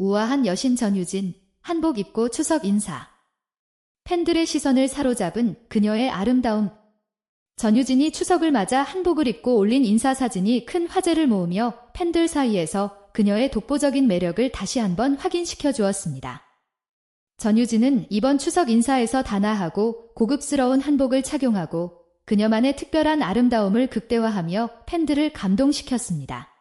우아한 여신 전유진, 한복 입고 추석 인사. 팬들의 시선을 사로잡은 그녀의 아름다움. 전유진이 추석을 맞아 한복을 입고 올린 인사 사진이 큰 화제를 모으며 팬들 사이에서 그녀의 독보적인 매력을 다시 한번 확인시켜 주었습니다. 전유진은 이번 추석 인사에서 단아하고 고급스러운 한복을 착용하고 그녀만의 특별한 아름다움을 극대화하며 팬들을 감동시켰습니다.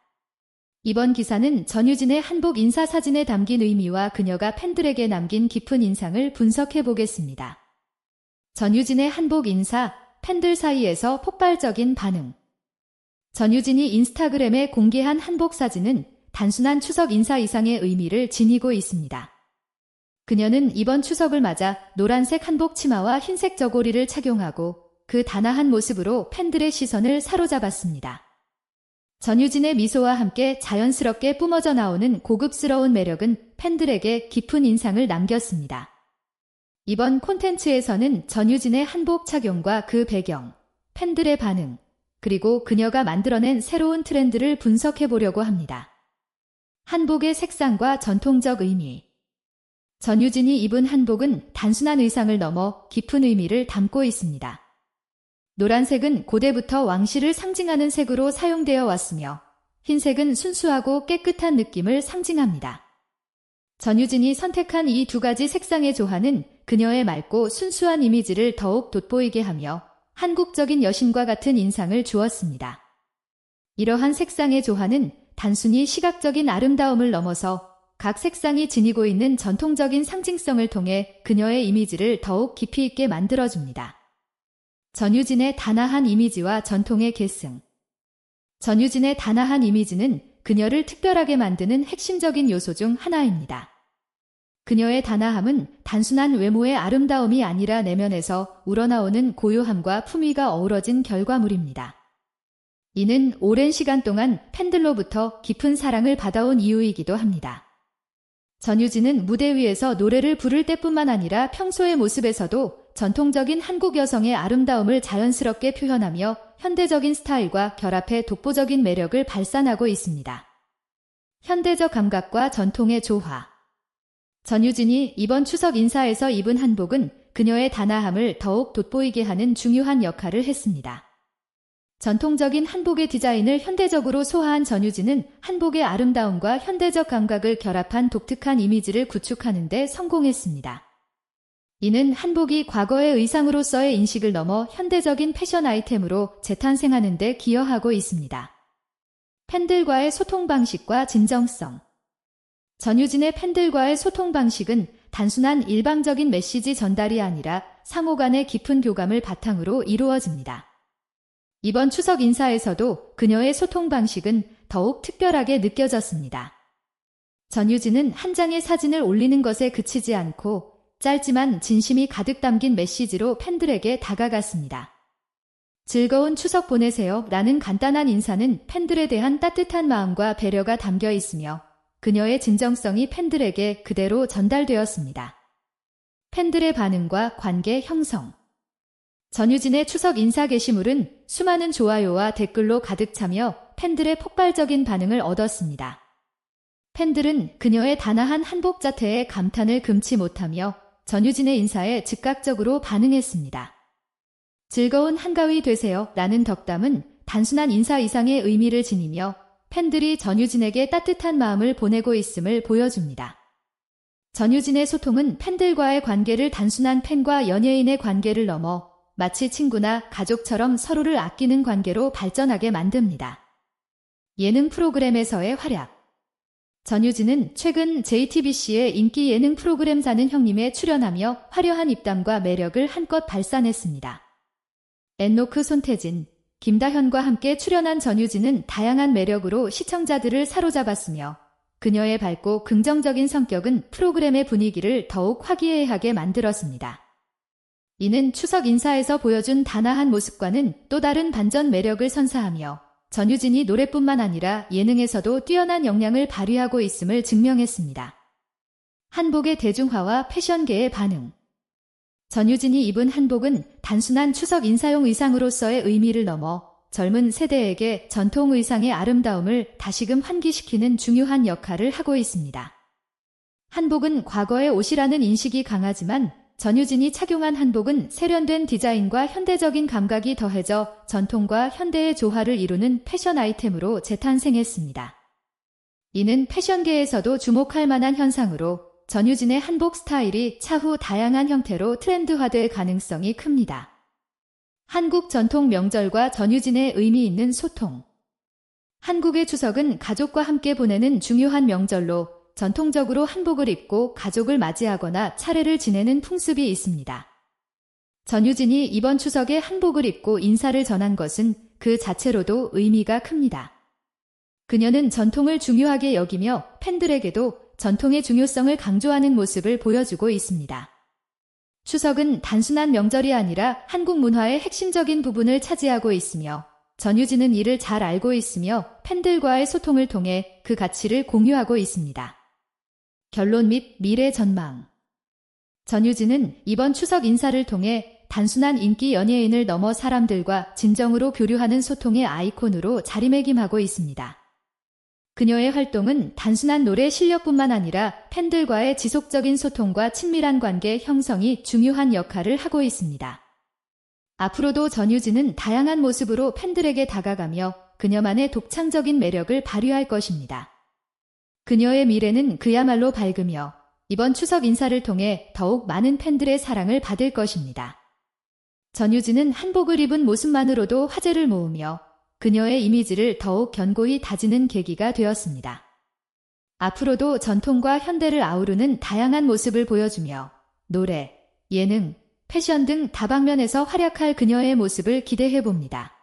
이번 기사는 전유진의 한복 인사 사진에 담긴 의미와 그녀가 팬들에게 남긴 깊은 인상을 분석해 보겠습니다. 전유진의 한복 인사, 팬들 사이에서 폭발적인 반응. 전유진이 인스타그램에 공개한 한복 사진은 단순한 추석 인사 이상의 의미를 지니고 있습니다. 그녀는 이번 추석을 맞아 노란색 한복 치마와 흰색 저고리를 착용하고 그 단아한 모습으로 팬들의 시선을 사로잡았습니다. 전유진의 미소와 함께 자연스럽게 뿜어져 나오는 고급스러운 매력은 팬들에게 깊은 인상을 남겼습니다. 이번 콘텐츠에서는 전유진의 한복 착용과 그 배경, 팬들의 반응, 그리고 그녀가 만들어낸 새로운 트렌드를 분석해 보려고 합니다. 한복의 색상과 전통적 의미. 전유진이 입은 한복은 단순한 의상을 넘어 깊은 의미를 담고 있습니다. 노란색은 고대부터 왕실을 상징하는 색으로 사용되어 왔으며 흰색은 순수하고 깨끗한 느낌을 상징합니다. 전유진이 선택한 이 두 가지 색상의 조화는 그녀의 맑고 순수한 이미지를 더욱 돋보이게 하며 한국적인 여신과 같은 인상을 주었습니다. 이러한 색상의 조화는 단순히 시각적인 아름다움을 넘어서 각 색상이 지니고 있는 전통적인 상징성을 통해 그녀의 이미지를 더욱 깊이 있게 만들어줍니다. 전유진의 단아한 이미지와 전통의 계승. 전유진의 단아한 이미지는 그녀를 특별하게 만드는 핵심적인 요소 중 하나입니다. 그녀의 단아함은 단순한 외모의 아름다움이 아니라 내면에서 우러나오는 고요함과 품위가 어우러진 결과물입니다. 이는 오랜 시간 동안 팬들로부터 깊은 사랑을 받아온 이유이기도 합니다. 전유진은 무대 위에서 노래를 부를 때뿐만 아니라 평소의 모습에서도 전통적인 한국 여성의 아름다움을 자연스럽게 표현하며 현대적인 스타일과 결합해 독보적인 매력을 발산하고 있습니다. 현대적 감각과 전통의 조화. 전유진이 이번 추석 인사에서 입은 한복은 그녀의 단아함을 더욱 돋보이게 하는 중요한 역할을 했습니다. 전통적인 한복의 디자인을 현대적으로 소화한 전유진은 한복의 아름다움과 현대적 감각을 결합한 독특한 이미지를 구축하는 데 성공했습니다. 이는 한복이 과거의 의상으로서의 인식을 넘어 현대적인 패션 아이템으로 재탄생하는 데 기여하고 있습니다. 팬들과의 소통 방식과 진정성 전유진의 팬들과의 소통 방식은 단순한 일방적인 메시지 전달이 아니라 상호 간의 깊은 교감을 바탕으로 이루어집니다. 이번 추석 인사에서도 그녀의 소통 방식은 더욱 특별하게 느껴졌습니다. 전유진은 한 장의 사진을 올리는 것에 그치지 않고 짧지만 진심이 가득 담긴 메시지로 팬들에게 다가갔습니다. 즐거운 추석 보내세요 라는 간단한 인사는 팬들에 대한 따뜻한 마음과 배려가 담겨 있으며 그녀의 진정성이 팬들에게 그대로 전달되었습니다. 팬들의 반응과 관계 형성 전유진의 추석 인사 게시물은 수많은 좋아요와 댓글로 가득 차며 팬들의 폭발적인 반응을 얻었습니다. 팬들은 그녀의 단아한 한복 자태에 감탄을 금치 못하며 전유진의 인사에 즉각적으로 반응했습니다. 즐거운 한가위 되세요 라는 덕담은 단순한 인사 이상의 의미를 지니며 팬들이 전유진에게 따뜻한 마음을 보내고 있음을 보여줍니다. 전유진의 소통은 팬들과의 관계를 단순한 팬과 연예인의 관계를 넘어 마치 친구나 가족처럼 서로를 아끼는 관계로 발전하게 만듭니다. 예능 프로그램에서의 활약 전유진은 최근 JTBC의 인기 예능 프로그램 사는 형님에 출연하며 화려한 입담과 매력을 한껏 발산했습니다. 엔노크 손태진, 김다현과 함께 출연한 전유진은 다양한 매력으로 시청자들을 사로잡았으며 그녀의 밝고 긍정적인 성격은 프로그램의 분위기를 더욱 화기애애하게 만들었습니다. 이는 추석 인사에서 보여준 단아한 모습과는 또 다른 반전 매력을 선사하며 전유진이 노래뿐만 아니라 예능에서도 뛰어난 역량을 발휘하고 있음을 증명했습니다. 한복의 대중화와 패션계의 반응 전유진이 입은 한복은 단순한 추석 인사용 의상으로서의 의미를 넘어 젊은 세대에게 전통 의상의 아름다움을 다시금 환기시키는 중요한 역할을 하고 있습니다. 한복은 과거의 옷이라는 인식이 강하지만 전유진이 착용한 한복은 세련된 디자인과 현대적인 감각이 더해져 전통과 현대의 조화를 이루는 패션 아이템으로 재탄생했습니다. 이는 패션계에서도 주목할 만한 현상으로 전유진의 한복 스타일이 차후 다양한 형태로 트렌드화될 가능성이 큽니다. 한국 전통 명절과 전유진의 의미 있는 소통. 한국의 추석은 가족과 함께 보내는 중요한 명절로 전통적으로 한복을 입고 가족을 맞이하거나 차례를 지내는 풍습이 있습니다. 전유진이 이번 추석에 한복을 입고 인사를 전한 것은 그 자체로도 의미가 큽니다. 그녀는 전통을 중요하게 여기며 팬들에게도 전통의 중요성을 강조하는 모습을 보여주고 있습니다. 추석은 단순한 명절이 아니라 한국 문화의 핵심적인 부분을 차지하고 있으며 전유진은 이를 잘 알고 있으며 팬들과의 소통을 통해 그 가치를 공유하고 있습니다. 결론 및 미래 전망 전유진은 이번 추석 인사를 통해 단순한 인기 연예인을 넘어 사람들과 진정으로 교류하는 소통의 아이콘으로 자리매김하고 있습니다. 그녀의 활동은 단순한 노래 실력뿐만 아니라 팬들과의 지속적인 소통과 친밀한 관계 형성이 중요한 역할을 하고 있습니다. 앞으로도 전유진은 다양한 모습으로 팬들에게 다가가며 그녀만의 독창적인 매력을 발휘할 것입니다. 그녀의 미래는 그야말로 밝으며 이번 추석 인사를 통해 더욱 많은 팬들의 사랑을 받을 것입니다. 전유진은 한복을 입은 모습만으로도 화제를 모으며 그녀의 이미지를 더욱 견고히 다지는 계기가 되었습니다. 앞으로도 전통과 현대를 아우르는 다양한 모습을 보여주며 노래, 예능, 패션 등 다방면에서 활약할 그녀의 모습을 기대해 봅니다.